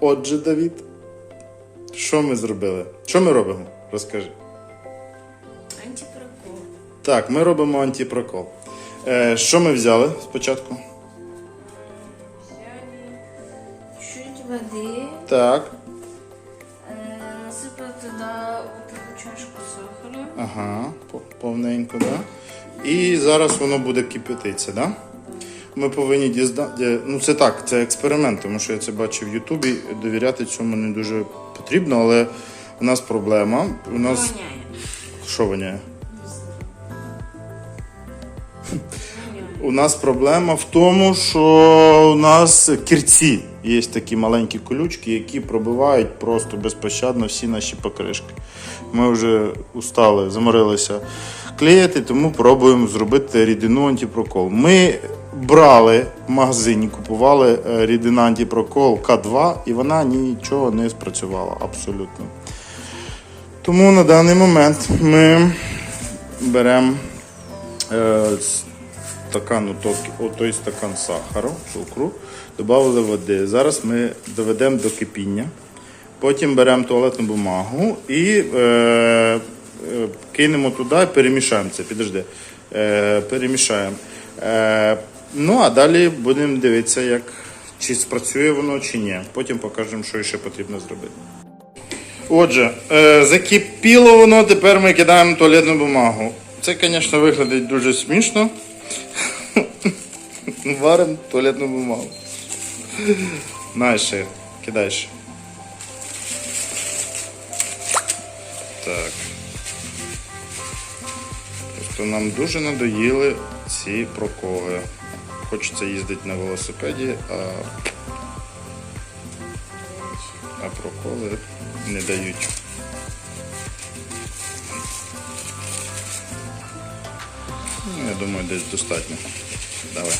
Отже, Давід, що ми зробили? Що ми робимо? Розкажи. Антипрокол. Так, ми робимо антипрокол. Е, що ми взяли спочатку? Взяли чуть воды, Так. э, насыпал туда вот эту чашку сахара. Ага, по- повненько, да? І зараз воно буде кипятитися, да? Ми повинні дізнати. Ну, це так, це експеримент, тому що я це бачив в Ютубі. Довіряти цьому не дуже потрібно, але у нас проблема. У нас. Воняет. Що воняє? У нас проблема в тому, що у нас кірці є такі маленькі колючки, які пробивають просто безпощадно всі наші покришки. Ми вже устали, заморилися клеїти, тому пробуємо зробити рідину антипрокол. Ми брали в магазині, купували е, рідину антипрокол К2, і вона нічого не спрацювала абсолютно. Тому на даний момент ми беремо е, стакан, отой стакан сахару, цукру, додали води. Зараз ми доведемо до кипіння. Потім беремо туалетну бумагу і е, е, кинемо туди і перемішаємо це. Підожди. Е, перемішаємо. Е, ну а далі будемо дивитися, як, чи спрацює воно, чи ні. Потім покажемо, що ще потрібно зробити. Отже, е, закипіло воно, тепер ми кидаємо туалетну бумагу. Це, звісно, виглядить дуже смішно. Варимо туалетну бумагу. На ще, кидай ще. Так. Просто нам дуже надоїли ці проколи. Хочеться їздити на велосипеді, а, а проколи не дають. Ну, Я думаю, десь достатньо. Давай.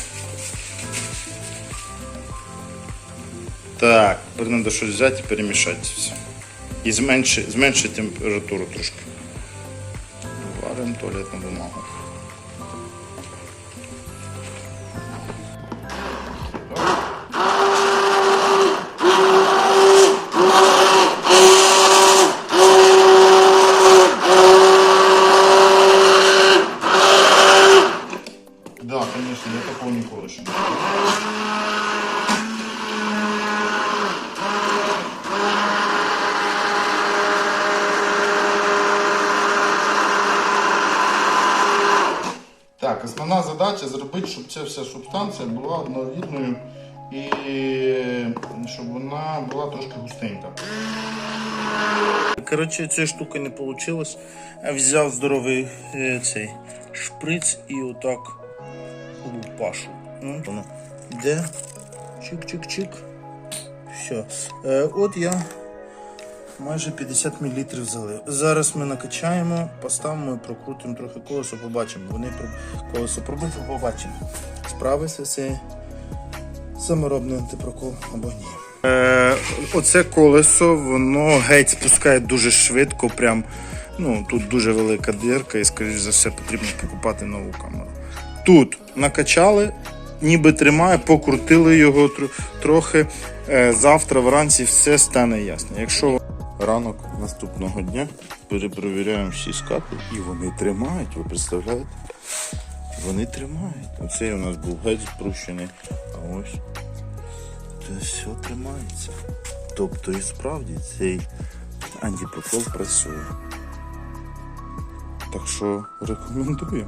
Так, тепер треба щось взяти і перемішати все. І зменшити, зменшити температуру трошки. Варимо туалетну бумагу. Конечно, я такого не робив. Так, основна задача зробити, щоб ця вся субстанція була однорідною і щоб вона була трошки густенька. Коротше, цієї штуки не вийшло. Взяв здоровий е, цей шприц і отак лупашу. Ну, воно йде. Чик-чик-чик. Все. Е, от я майже 50 мл залив. Зараз ми накачаємо, поставимо і прокрутимо трохи колесо, побачимо. Вони колесо пробують, побачимо. Справиться цей саморобний антипрокол або ні. Е, оце колесо, воно геть спускає дуже швидко. Прям, ну, тут дуже велика дирка і, скоріш за все, потрібно покупати нову камеру. Тут накачали, ніби тримає, покрутили його тр- трохи. Е, завтра вранці все стане ясно. Якщо ранок наступного дня перепровіряємо всі скати, і вони тримають, ви представляєте? Вони тримають. Оцей у нас був геть спрущений, а ось це все тримається. Тобто і справді цей антипрокол працює. Так що рекомендую.